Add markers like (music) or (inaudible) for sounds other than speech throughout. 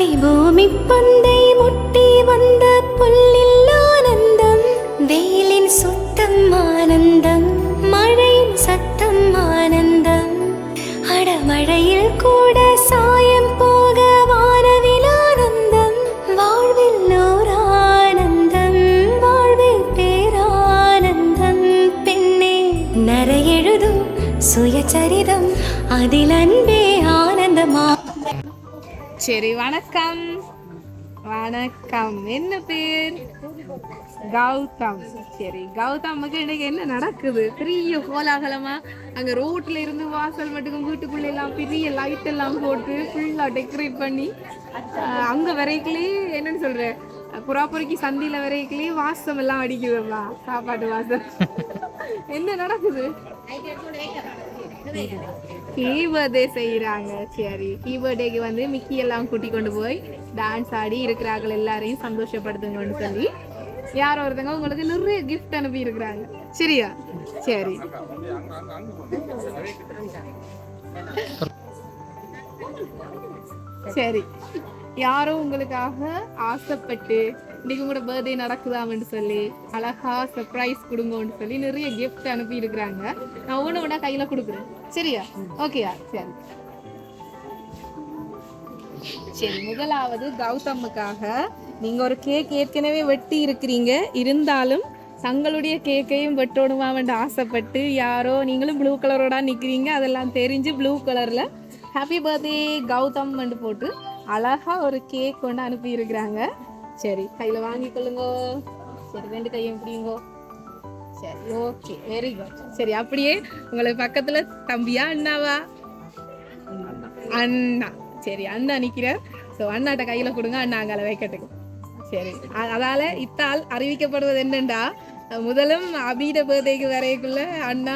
அடி பூமி பந்தை முட்டி வந்த புல்லில் ஆனந்தம் வெயிலின் சுத்தம் ஆனந்தம் மழையின் சத்தம் ஆனந்தம். அடமழையில் கூட சாயம் போக வானவில் ஆனந்தம் வாழ்வில் ஓர் ஆனந்தம் வாழ்வில் பேரானந்தம். பெண்ணே நரையெழுதும் சுயசரிதம் அதில் அன்பே ஆனந்தமா சரி வணக்கம். வணக்கம். என்ன பேர்? கௌதம். சரி கௌதமுக்கு இன்னைக்கு என்ன நடக்குது? பெரிய கோலாகலமா? அங்க ரோட்ல இருந்து வாசல் மட்டுக்கும் வீட்டுக்குள்ள எல்லாம் பெரிய லைட் எல்லாம் போட்டு ஃபுல்லா டெக்கரேட் பண்ணி அங்க வரைக்கிலே என்னன்னு சொல்ற? புறாப்புறைக்கு சந்தியில வரைக்கிலே வாசம் எல்லாம் அடிக்குதுப்பா சாப்பாட்டு வாசம் (laughs) என்ன நடக்குது? கீபர்டே செய்கிறாங்க சரி. கீபர்டேக்கு வந்து மிக்கி எல்லாம் கூட்டி கொண்டு போய் டான்ஸ் ஆடி இருக்கிறார்கள் எல்லாரையும் சந்தோஷப்படுத்துங்கன்னு சொல்லி யார் ஒருத்தங்க உங்களுக்கு நிறைய கிஃப்ட் அனுப்பி இருக்கிறாங்க சரியா? சரி. சரி. யாரோ உங்களுக்காக ஆசைப்பட்டு இன்னைக்கு உங்களோட பர்த்டே நடக்குதாம்னு சொல்லி அழகா சர்ப்ரைஸ் கொடுங்கன்னு சொல்லி நிறைய கிஃப்ட் அனுப்பி இருக்கிறாங்க நான் ஒன்று ஒன்றா கையில கொடுக்குறேன். சரியா? ஓகேயா சரி. சரி முதலாவது கௌதமுக்காக நீங்க ஒரு கேக் ஏற்கனவே வெட்டி இருக்கிறீங்க. இருந்தாலும் தங்களுடைய கேக்கையும் வெட்டணுமா ஆசைப்பட்டு யாரோ நீங்களும் ப்ளூ கலரோட நிற்கிறீங்க அதெல்லாம் தெரிஞ்சு ப்ளூ கலரில் ஹாப்பி பர்த்டே கௌதம் போட்டு அழகா ஒரு கேக் கொண்டு அனுப்பியிருக்கிறாங்க. சரி கையில வாங்கி கொள்ளுங்க சரி ரெண்டு கையும் பிடிங்கோ. சரி ஓகே வெரி குட் சரி அப்படியே உங்களுக்கு பக்கத்துல தம்பியா அண்ணாவா? அண்ணா. சரி அண்ணா நிக்கிறேன் ஸோ அண்ணாட்ட கையில கொடுங்க அண்ணா அங்கால வைக்கட்டுக்கு. சரி அதால இத்தால் அறிவிக்கப்படுவது என்னண்டா? முதலும் அபிட பர்த்டேக்கு வரையக்குள்ள அண்ணா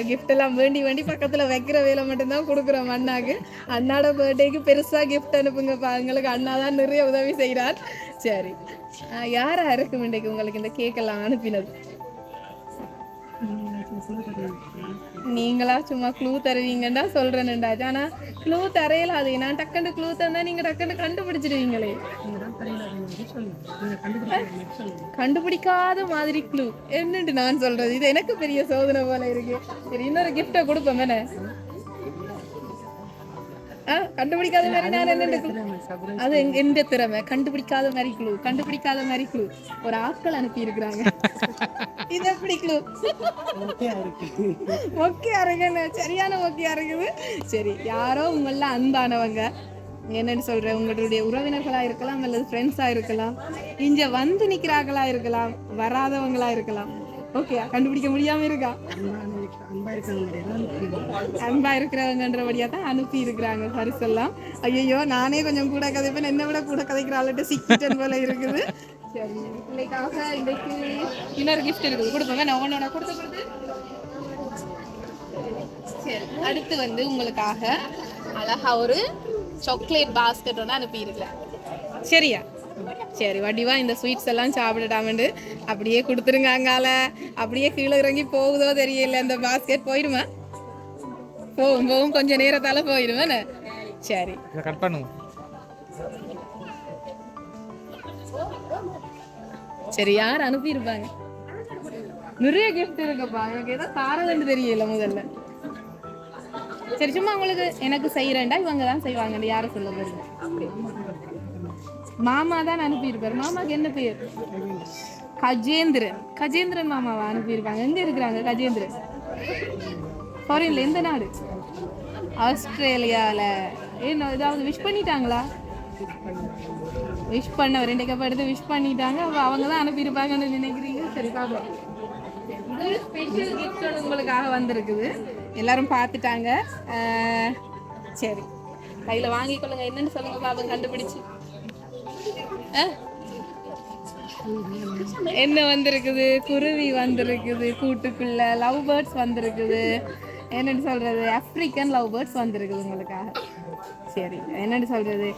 கிஃப்ட் எல்லாம் வேண்டி வேண்டி பக்கத்துல வைக்கிற வேலை மட்டும்தான் கொடுக்குறோம் அண்ணாக்கு. அண்ணாட பர்த்டேக்கு பெருசா கிஃப்ட் அனுப்புங்கப்பா. எங்களுக்கு அண்ணா தான் நிறைய உதவி செய்கிறார் சரி. அஹ் யாரா இருக்கும் இன்றைக்கு உங்களுக்கு இந்த கேக்கெல்லாம் அனுப்பினது? நீங்களா சும்மா க்ளூ தருவீங்கன்னு சொல்றேன்டா ஆனா க்ளூ தரையில அது நான் டக்குன்னு க்ளூ தந்தா நீங்க டக்குன்னு கண்டுபிடிச்சிடுவீங்களே. கண்டுபிடிக்காத மாதிரி க்ளூ என்னண்டு நான் சொல்றது? இது எனக்கு பெரிய சோதனை போல இருக்கு. சரி இன்னொரு கிஃப்ட கொடுப்போம் என்ன? கண்டுபிடிக்காத மாதிரி நான் என்ன அது எந்த திறமை கண்டுபிடிக்காத மாதிரி க்ளூ கண்டுபிடிக்காத மாதிரி க்ளூ ஒரு ஆட்கள் அனுப்பி இருக்கிறாங்க இது எப்படி க்ளூ மொக்கையா இருக்குன்னு சரியான மொக்கையா இருக்குது சரி யாரோ உங்கள அன்பானவங்க என்னன்னு சொல்றேன் உங்களுடைய உறவினர்களா இருக்கலாம் அல்லது ஃப்ரெண்ட்ஸா இருக்கலாம் இங்க வந்து நிக்கிறாங்களா இருக்கலாம் வராதவங்களா இருக்கலாம் ஓகே கண்டுபிடிக்க முடியாம இருக்கா? அன்பா இருக்கிறவங்கன்றபடியா தான் அனுப்பி இருக்கிறாங்க பரிசெல்லாம். ஐயோ நானே கொஞ்சம் கூட கதைப்பேன். என்ன விட கூட கதைக்கிறாள்கிட்ட சிக்கிட்டன் போல இருக்குது. சரி பிள்ளைக்காக இன்னைக்கு இன்னொரு கிஃப்ட் இருக்குது. கொடுப்போங்க நான் ஒன்னோட கொடுத்து கொடுத்து. சரி அடுத்து வந்து உங்களுக்காக அழகா ஒரு சாக்லேட் பாஸ்கெட் ஒன்று அனுப்பி சரியா? சரி வடிவா இந்த ஸ்வீட்ஸ் எல்லாம் சாப்பிடட்டாமண்டு அப்படியே கொடுத்துருங்க அங்கால. அப்படியே கீழே இறங்கி போகுதோ தெரியல இந்த பாஸ்கெட் போயிடுமா போகும் போகும் கொஞ்ச நேரத்தால போயிடுவேன் சரி. கட் பண்ணுங்க. சரி யார் அனுப்பியிருப்பாங்க? நிறைய கிஃப்ட் இருக்குப்பா. எனக்கு ஏதோ தாரதுன்னு தெரியல முதல்ல. சரி சும்மா உங்களுக்கு எனக்கு செய்யறேன்டா இவங்க தான் செய்வாங்க யாரை சொல்ல போறீங்க மாமா தான் அனுப்பியிருப்பாரு. மாமாக்கு என்ன பேர்? கஜேந்திரன். கஜேந்திரன் மாமாவை அனுப்பியிருப்பாங்க. எங்கே இருக்கிறாங்க கஜேந்திரன்? ஃபாரின்ல எந்த நாடு? ஆஸ்திரேலியாவில் என்ன ஏதாவது விஷ் பண்ணிட்டாங்களா? விஷ் பண்ண ரெண்டு கப் எடுத்து விஷ் பண்ணிட்டாங்க. அப்ப அவங்க தான் அனுப்பியிருப்பாங்கன்னு நினைக்கிறீங்க? சரி பார்ப்போம். இது ஸ்பெஷல் கிஃப்டோட உங்களுக்காக வந்திருக்குது. எல்லாரும் பார்த்துட்டாங்க. சரி. கையில் வாங்கிக்கொள்ளுங்க. என்னன்னு சொல்லுங்க பாபு. கண்டுபிடிச்சு. என்ன வந்திருக்குது? குருவி வந்திருக்குது கூட்டுக்குள்ள லவ் பேர்ட்ஸ் வந்திருக்குது. என்னன்னு சொல்றது? ஆப்பிரிக்கன் லவ் பேர்ட்ஸ் வந்திருக்குது உங்களுக்காக. சரி என்னன்னு சொல்றது?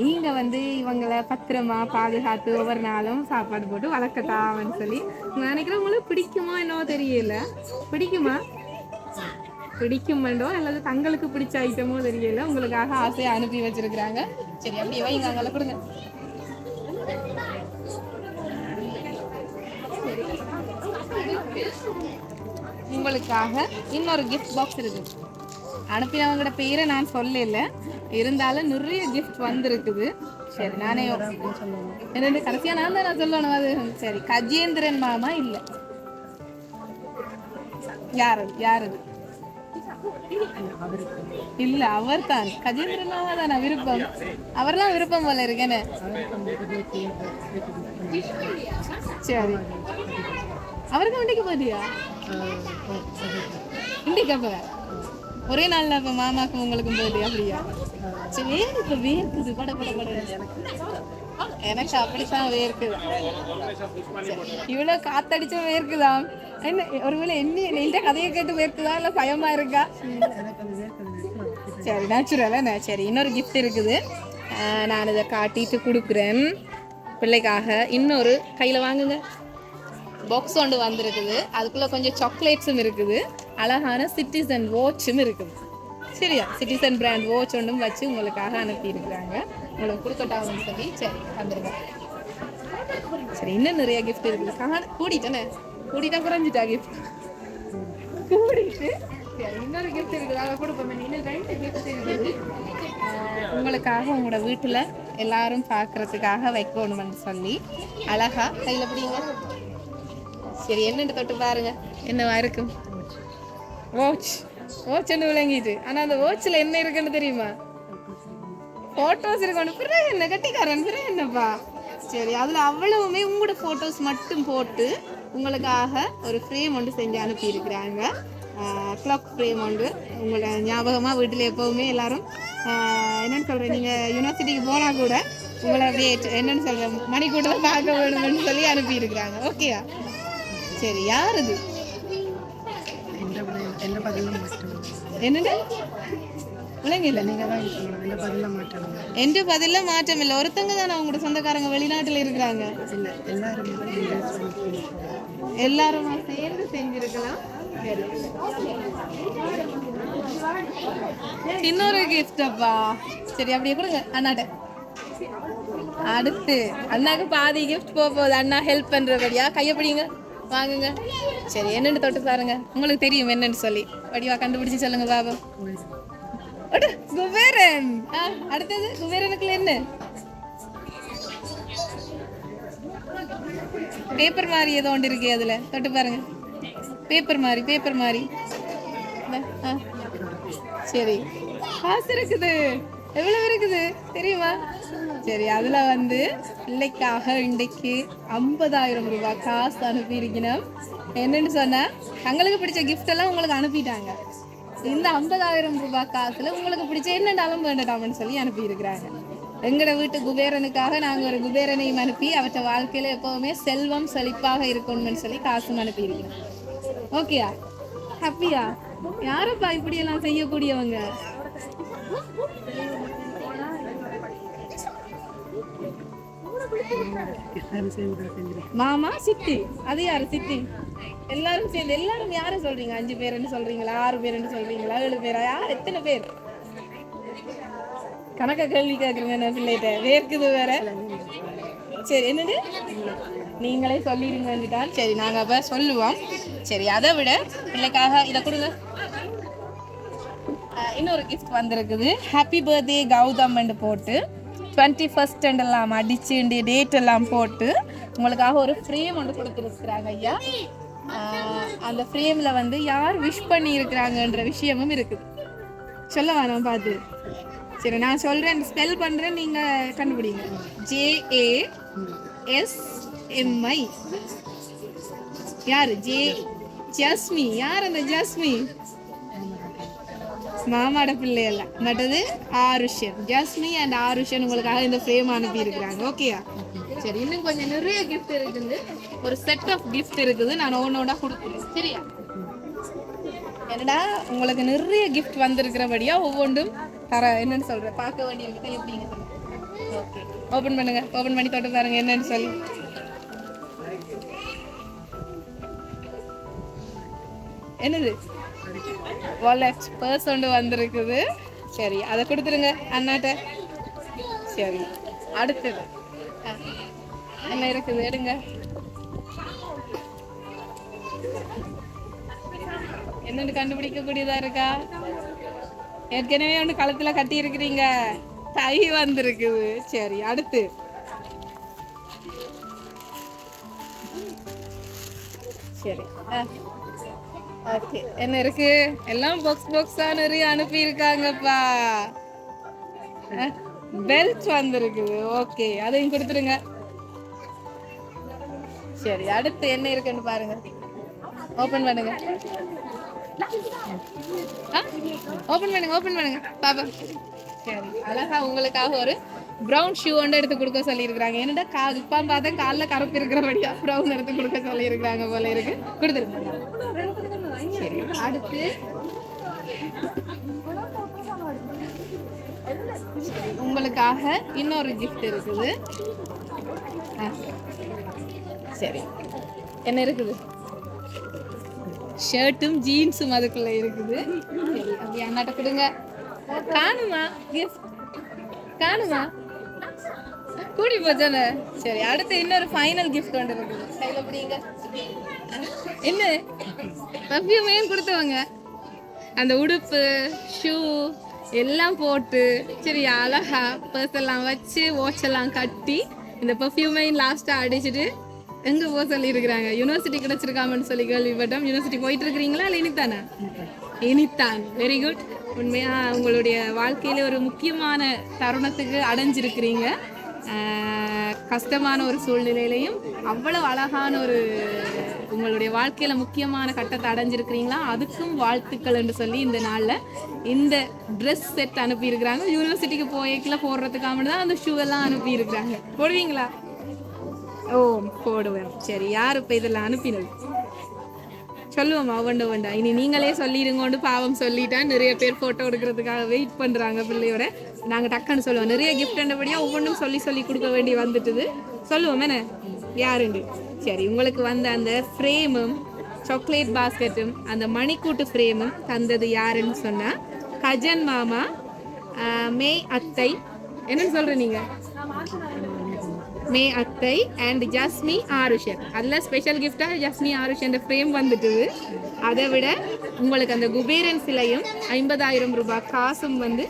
நீங்க வந்து இவங்களை பத்திரமா பாதுகாத்து ஒவ்வொரு நாளும் சாப்பாடு போட்டு வளர்க்கட்டாமன்னு சொல்லி நினைக்கிறேன் உங்களுக்கு பிடிக்குமா என்னவோ தெரியல. பிடிக்குமா? பிடிக்கும் வேண்டோ அல்லது தங்களுக்கு பிடிச்ச ஐட்டமோ தெரியல. உங்களுக்காக ஆசையை அனுப்பி வச்சிருக்கிறாங்க. சரி அப்படியே வைங்க அங்கே கொடுங்க. உங்களுக்காக இன்னொரு கிஃப்ட் பாக்ஸ் இருக்கு அனுப்பினவங்களோட பேரை நான் சொல்லல. இருந்தாலும் நிறைய கிஃப்ட் வந்திருக்குது. சரி நானே என்னண்டு கடைசியா நான் தான் நான் சொல்லணும் அது? சரி கஜேந்திரன் மாமா இல்லை. யார் அது யார் அது இல்ல அவர் தான் கஜேந்திரன் மாமா விருப்பம்? விருப்பம் தான் விருப்பம் போல இருக்கேன்னு. சரி. அவருக்கு வண்டிக்கு போதியா இன்றைக்கு அப்ப. ஒரே நாள்ல அப்ப மாமாக்கும் உங்களுக்கும் போதியா அப்படியா? சரி இப்ப வேர்க்குது பட பட பட. எனக்கு அப்படித்தான் வேர்க்குது இவ்வளோ காத்தடிச்ச வேர்க்குதா என்ன ஒருவேளை என்ன இந்த கதையை கேட்டு வேர்க்குதா இல்லை பயமா இருக்கா? சரி நேச்சுரலா சரி இன்னொரு கிஃப்ட் இருக்குது. நான் இதை காட்டிட்டு கொடுக்குறேன். பிள்ளைக்காக இன்னொரு கையில் வாங்குங்க. பாக்ஸ் ஒன்று வந்திருக்குது. அதுக்குள்ளே கொஞ்சம் சாக்லேட்ஸும் இருக்குது. அழகான சிட்டிசன் வாட்சும் இருக்குது. சரியா? சிட்டிசன் பிராண்ட் வாட்ச் ஒன்றும் வச்சு உங்களுக்காக அனுப்பியிருக்கிறாங்க. உங்களுக்கு கொடுக்கட்டாங்கன்னு சொல்லி சரி வந்துருங்க. சரி இன்னும் நிறைய கிஃப்ட் இருக்குது காண கூடிட்டானே? கூடிட்டா குறைஞ்சிட்டா கிஃப்ட் கூடிட்டு. இன்னொரு கிஃப்ட் இருக்குது அதை கொடுப்போம். இன்னும் ரெண்டு கிஃப்ட் இருக்குது உங்களுக்காக உங்களோட வீட்டில் எல்லாரும் பார்க்கறதுக்காக வைக்கணும்னு சொல்லி அழகா கையில் பிடிங்க. சரி என்னன்னு தொட்டு பாருங்க. என்னவா இருக்கும் வாட்ச் வாட்ச் விளங்கிட்டு. ஆனால் அந்த வாட்ச்ல என்ன இருக்குன்னு தெரியுமா? ஃபோட்டோஸ் இருக்கு அனுப்புறேன் என்ன? கட்டிக்காரன் அனுப்புறேன் என்னப்பா? சரி அதில் அவ்வளவுமே உங்களோட ஃபோட்டோஸ் மட்டும் போட்டு உங்களுக்காக ஒரு ஃப்ரேம் ஒன்று செஞ்சு அனுப்பியிருக்கிறாங்க. கிளாக் ஃப்ரேம் ஒன்று. உங்களை ஞாபகமாக வீட்டில் எப்போவுமே எல்லாரும் என்னென்னு சொல்கிறேன் நீங்கள் யூனிவர்சிட்டிக்கு போனால் கூட உங்களை அப்படியே என்னென்னு சொல்கிறேன் மணிக்கூட்டில் பார்க்க வேணும்னு சொல்லி அனுப்பியிருக்கிறாங்க. ஓகேயா சரி யார் அது? என்னது இல்லைங்க இல்லை நீங்கள் தான் இருக்கணும் எந்த பதிலில் மாட்டணும் எந்த பதிலில் மாற்றம் இல்லை. ஒருத்தங்க தானே அவங்களோட சொந்தக்காரங்க வெளிநாட்டில் இருக்கிறாங்க. இல்லை எல்லாரும் எல்லாரும் சேர்ந்து செஞ்சிருக்கலாம். இன்னொரு கிஃப்ட் அப்பா. சரி அப்படியே கொடுங்க. அண்ணாட்ட. அடுத்து அண்ணாக்கு பாதி கிஃப்ட் போக போகுது. அண்ணா ஹெல்ப் பண்ணுறபடியா கையப்படிங்க வாங்குங்க. சரி என்னென்னு தொட்டு பாருங்க. உங்களுக்கு தெரியும் என்னென்னு சொல்லி. வடிவா கண்டுபிடிச்சி சொல்லுங்க பாபா. குபேரன் ஆ, அடுத்தது குபேரனுக்குள்ள என்ன பேப்பர் மாதிரி ஏதோ ஒன்று இருக்கு அதுல தொட்டு பாருங்க பேப்பர் மாதிரி பேப்பர் மாதிரி சரி காசு இருக்குது எவ்வளவு இருக்குது தெரியுமா சரி அதுல வந்து பிள்ளைக்காக இன்றைக்கு ஐம்பதாயிரம் ரூபாய் காசு அனுப்பியிருக்கணும் என்னன்னு சொன்னா தங்களுக்கு பிடிச்ச கிஃப்ட் எல்லாம் உங்களுக்கு அனுப்பிட்டாங்க இந்த ஐம்பதாயிரம் ரூபாய் காசுல உங்களுக்கு பிடிச்ச என்னடாலும் வேண்டடாமன்னு சொல்லி அனுப்பியிருக்கிறாங்க. எங்கட வீட்டு குபேரனுக்காக நாங்க ஒரு குபேரனையும் அனுப்பி அவற்றை வாழ்க்கையில எப்பவுமே செல்வம் செழிப்பாக இருக்கணும்னு சொல்லி காசும் அனுப்பியிருக்கிறோம். ஓகேயா ஹாப்பியா யாரப்பா இப்படி எல்லாம் செய்யக்கூடியவங்க மாமா சித்தி. அது யாரு சித்தி? எல்லாரும் சேர்ந்து எல்லாரும் யாரை சொல்றீங்க? அஞ்சு பேருன்னு சொல்றீங்களா? ஆறு பேருன்னு சொல்றீங்களா? ஏழு பேரா? யார்? எத்தனை பேர்? கணக்க கேள்வி கேட்குறீங்க நான் பிள்ளைகிட்ட? வேர்க்குது வேற. சரி என்னது? நீங்களே சொல்லிடுங்கன்னுட்டால் சரி நாங்கள் அப்போ சொல்லுவோம். சரி அதை விட பிள்ளைக்காக இதை கொடுங்க. இன்னொரு கிஃப்ட் வந்திருக்குது. ஹாப்பி பர்த்டே கௌதம்னு போட்டு டுவெண்ட்டி ஃபஸ்ட் எல்லாம் அடிச்சு டேட் எல்லாம் போட்டு உங்களுக்காக ஒரு ஃப்ரேம் ஒன்று கொடுத்துருக்குறாங்க ஐயா. அந்த ஃப்ரேமில் வந்து யார் விஷ் பண்ணி இருக்கிறாங்கன்ற விஷயமும் இருக்குது. சொல்ல வேணாம் பார்த்து? சரி நான் சொல்கிறேன் ஸ்பெல் பண்ணுறேன் நீங்கள் கண்டுபிடிங்க. J A S M I யார்? ஜே ஜஸ்மி யார் அந்த ஜஸ்மி மாமாட பிள்ளை பட் அது ஆருஷன் ஜஸ்மி அண்ட் ஆருஷன் உங்களுக்காக இந்த ஃப்ரேம் அனுப்பி இருக்கிறாங்க ஓகேயா சரி இன்னும் கொஞ்சம் நிறைய கிஃப்ட் இருக்குது. ஒரு செட் ஆஃப் கிஃப்ட் இருக்குது. நான் ஒன்னோட கொடுக்குறேன் சரியா? என்னடா உங்களுக்கு நிறைய கிஃப்ட் வந்திருக்கிறபடியா ஒவ்வொன்றும் தர என்னன்னு சொல்றேன் பார்க்க வேண்டிய கை எப்படிங்க ஓகே ஓப்பன் பண்ணுங்க. ஓப்பன் பண்ணி தொட்டு பாருங்க என்னன்னு சொல்லி. என்னது? வாலெட் பர்ஸ் ஒன்று வந்திருக்குது. சரி அதை கொடுத்துருங்க அண்ணாட்ட. சரி அடுத்தது. என்ன இருக்குது எடுங்க. என்னென்னு கண்டுபிடிக்க கூடியதா இருக்கா? ஏற்கனவே ஒன்று களத்தில் கட்டி இருக்கிறீங்க தை வந்திருக்குது. சரி அடுத்து. சரி ஓகே. என்ன இருக்கு? எல்லாம் பாக்ஸ் பாக்ஸா நிறைய அனுப்பி இருக்காங்கப்பா பெல்ட் வந்திருக்குது. ஓகே அதையும் கொடுத்துருங்க. சரி அடுத்து என்ன இருக்குன்னு பாருங்க. ஓபன் பண்ணுங்க. ஓபன் பண்ணுங்க ஓபன் பண்ணுங்க. பாப்பா. சரி அழகா உங்களுக்காக ஒரு ப்ரௌன் ஷூ ஒன்று எடுத்து கொடுக்க சொல்லியிருக்கிறாங்க. என்னடா கா இப்போ பார்த்தா காலில் கருப்பு இருக்கிறபடியா ப்ரௌன் எடுத்து கொடுக்க சொல்லியிருக்கிறாங்க போல இருக்கு. கொடுத்துருங்க. அடுத்து. உங்களுக்காக இன்னொரு கிஃப்ட் இருக்குது. சரி. என்ன இருக்குது? ஷர்ட்டும் ஜீன்ஸும் அதுக்குள்ள இருக்குது. சரி அண்ணாட்ட கொடுங்க. காணுமா? கிஃப்ட் காணுமா? கூடி போச்சானே சரி அடுத்து இன்னொரு ஃபைனல் கிஃப்ட் ஒன்று இருக்குது கையில் பிடிங்க. என்ன? பர்ஃப்யூமையும் கொடுத்தவங்க அந்த உடுப்பு ஷூ எல்லாம் போட்டு சரி அழகா பர்ஸ் எல்லாம் வச்சு வாட்ச் எல்லாம் கட்டி இந்த பர்ஃப்யூமையும் லாஸ்ட்டாக அடிச்சிட்டு எங்கே போக சொல்லியிருக்கிறாங்க? யூனிவர்சிட்டி கிடச்சிருக்காமன்னு சொல்லி கேள்விப்பட்டோம். யூனிவர்சிட்டி போயிட்டு இருக்கிறீங்களா இல்லை இனித்தானே? இனித்தான். வெரி குட் உண்மையாக உங்களுடைய வாழ்க்கையில ஒரு முக்கியமான தருணத்துக்கு அடைஞ்சிருக்கிறீங்க. கஷ்டமான ஒரு சூழ்நிலையிலையும் அவ்வளவு அழகான ஒரு உங்களுடைய வாழ்க்கையில முக்கியமான கட்டத்தை அடைஞ்சிருக்கிறீங்களா? அதுக்கும் வாழ்த்துக்கள் என்று சொல்லி இந்த நாள்ல இந்த ட்ரெஸ் செட் அனுப்பியிருக்கிறாங்க. யூனிவர்சிட்டிக்கு போய்க்குள்ள போடுறதுக்காக தான் அந்த ஷூ எல்லாம் போடுவீங்களா? ஓ போடுவேன். சரி யார் இப்போ இதெல்லாம் அனுப்பினது? சொல்லுவோமா அவண்ட வேண்டா இனி நீங்களே சொல்லிடுங்கோண்டு பாவம் சொல்லிட்டா நிறைய பேர் ஃபோட்டோ எடுக்கிறதுக்காக வெயிட் பண்ணுறாங்க பிள்ளையோட. நாங்கள் டக்குன்னு சொல்லுவோம். நிறைய கிஃப்ட் அண்டபடியா ஒவ்வொன்றும் சொல்லி சொல்லி கொடுக்க வேண்டி வந்துட்டுது. சொல்லுவோம் என்ன? யாருண்டு? சரி உங்களுக்கு வந்த அந்த ஃப்ரேமும் சாக்லேட் பாஸ்கெட்டும் அந்த மணிக்கூட்டு ஃப்ரேமும் தந்தது யாருன்னு சொன்னால் கஜன் மாமா மே அத்தை. என்னன்னு சொல்ற மே அத்தை அண்ட் ஜஸ்மி ஆருஷன் அதில் ஸ்பெஷல் கிஃப்டாக ஜஸ்மி ஆருஷன் ஃப்ரேம் வந்துட்டுது. அதை விட உங்களுக்கு அந்த குபேரன் சிலையும் ஐம்பதாயிரம் ரூபாய் காசும் வந்து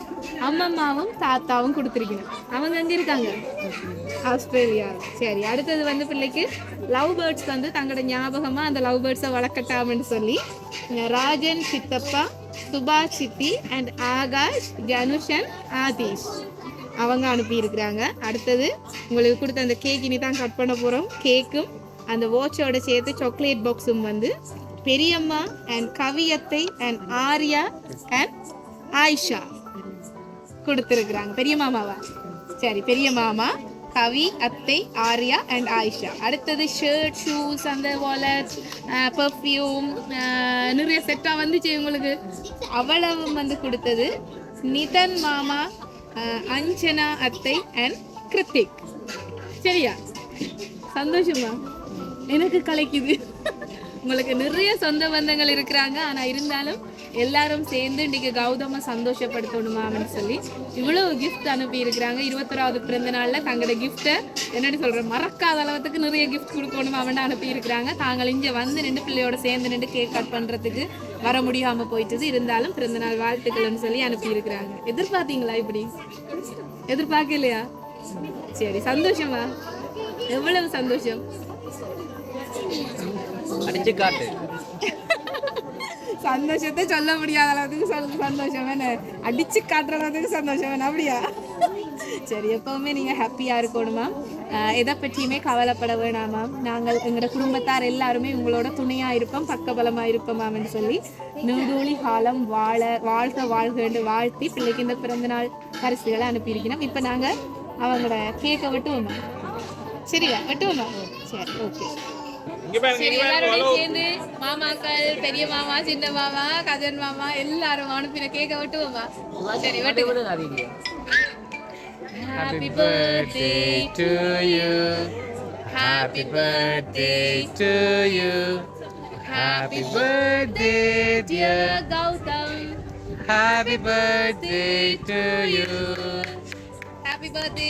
அம்மம்மாவும் தாத்தாவும் கொடுத்துருக்கணும். அவங்க எங்கே இருக்காங்க? ஆஸ்திரேலியா. சரி அடுத்தது வந்து பிள்ளைக்கு லவ் பேர்ட்ஸ் வந்து தங்களோட ஞாபகமாக அந்த லவ் பேர்ட்ஸை வளர்க்கட்டாம்னு சொல்லி ராஜன் சித்தப்பா சுபாஷ் சித்தி அண்ட் ஆகாஷ் ஜனுஷன் ஆதீஷ். அவங்க அனுப்பியிருக்கிறாங்க. அடுத்தது உங்களுக்கு கொடுத்த அந்த கேக் இனி தான் கட் பண்ண போகிறோம் கேக்கும் அந்த வாட்சோட சேர்த்து சாக்லேட் பாக்ஸும் வந்து பெரியம்மா அண்ட் கவியத்தை அண்ட் ஆர்யா அண்ட் ஆயிஷா கொடுத்துருக்குறாங்க. பெரிய மாமாவா சரி பெரிய மாமா கவி அத்தை ஆர்யா அண்ட் ஆயிஷா. அடுத்தது ஷர்ட் ஷூஸ் அந்த வாலட் பர்ஃப்யூம் நிறைய செட்டாக வந்துச்சு உங்களுக்கு அவ்வளவும் வந்து கொடுத்தது. நிதன் மாமா அஞ்சனா அத்தை அண்ட் கிருத்திக் சரியா சந்தோஷமா எனக்கு கலைக்குது உங்களுக்கு நிறைய சொந்த பந்தங்கள் இருக்கிறாங்க ஆனால் இருந்தாலும் எல்லாரும் சேர்ந்து இன்றைக்கி கௌதம சந்தோஷப்படுத்தணுமா அப்படின்னு சொல்லி இவ்வளோ கிஃப்ட் அனுப்பியிருக்கிறாங்க. இருபத்தொராவது பிறந்த நாளில் தங்களோட கிஃப்ட்டை என்னென்னு சொல்கிறேன் மறக்காத அளவுக்கு நிறைய கிஃப்ட் கொடுக்கணுமான்னு அனுப்பி அனுப்பியிருக்கிறாங்க. தாங்கள் இங்கே வந்து நின்று பிள்ளையோட சேர்ந்து நின்று கேக் கட் பண்ணுறதுக்கு வர முடியாமல் போயிட்டது. இருந்தாலும் பிறந்தநாள் வாழ்த்துக்கள்னு சொல்லி அனுப்பியிருக்கிறாங்க. எதிர்பார்த்தீங்களா இப்படி? எதிர்பார்க்கலையா? சரி சந்தோஷமா? எவ்வளவு சந்தோஷம்? அடிச்சு காட்டு. சந்தோஷத்தை சொல்ல முடியாத அளவுக்கு சொல்ல சந்தோஷம் வேணே அடிச்சு காட்டுற அளவுக்கு சந்தோஷம் வேணும் அப்படியா? சரி எப்பவுமே நீங்க ஹாப்பியா இருக்கணுமா எதை பற்றியுமே கவலைப்பட வேணாமாம் நாங்கள் எங்களோட குடும்பத்தார் எல்லாருமே உங்களோட துணையா இருப்போம் பக்கபலமா இருப்போமாம்னு சொல்லி நூதூளி காலம் வாழ வாழ்க வாழ்க வாழ்த்தி பிள்ளைக்கு இந்த பிறந்த நாள் பரிசுகளை அனுப்பியிருக்கணும் இப்போ நாங்கள் அவங்களோட கேக்கை வெட்டுவோமா சரியா? வெட்டுவோமா சரி ஓகே சரி எல்லாரோடையும் சேர்ந்து மாமாக்கள் பெரிய மாமா சின்ன மாமா கஜன் மாமா எல்லாரும் அனுப்பின கேக்க வெட்டுவோமா சரி வெட்டு happy birthday to you. Happy birthday to you. Happy birthday, dear. Gautham Happy birthday to you. Happy birthday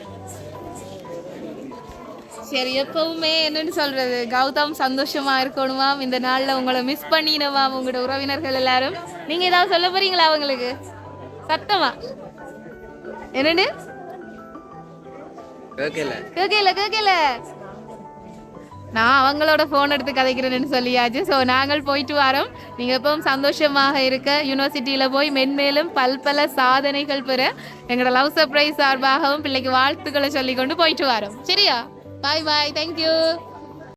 சரி எப்பவுமே என்னன்னு சொல்றது? கௌதம் சந்தோஷமா இருக்கணுமாம் இந்த நாள்ல உங்களை மிஸ் பண்ணினவாம் உங்களோட உறவினர்கள் எல்லாரும். நீங்க ஏதாவது சொல்ல போறீங்களா அவங்களுக்கு? சத்தமா? என்னன்னு? கேட்கல கேட்கல நான் அவங்களோட ஃபோன் எடுத்து கதைக்கிறேன்னு சொல்லியாச்சு. ஸோ நாங்கள் போயிட்டு வரோம். நீங்கள் எப்பவும் சந்தோஷமாக இருக்க. யூனிவர்சிட்டியில் போய் மென்மேலும் பல்பல சாதனைகள் பெற எங்களோட லவ் சர்ப்ரைஸ் சார்பாகவும் பிள்ளைக்கு வாழ்த்துக்களை சொல்லிக்கொண்டு போயிட்டு வரோம். சரியா? பாய் பாய் தேங்க்யூ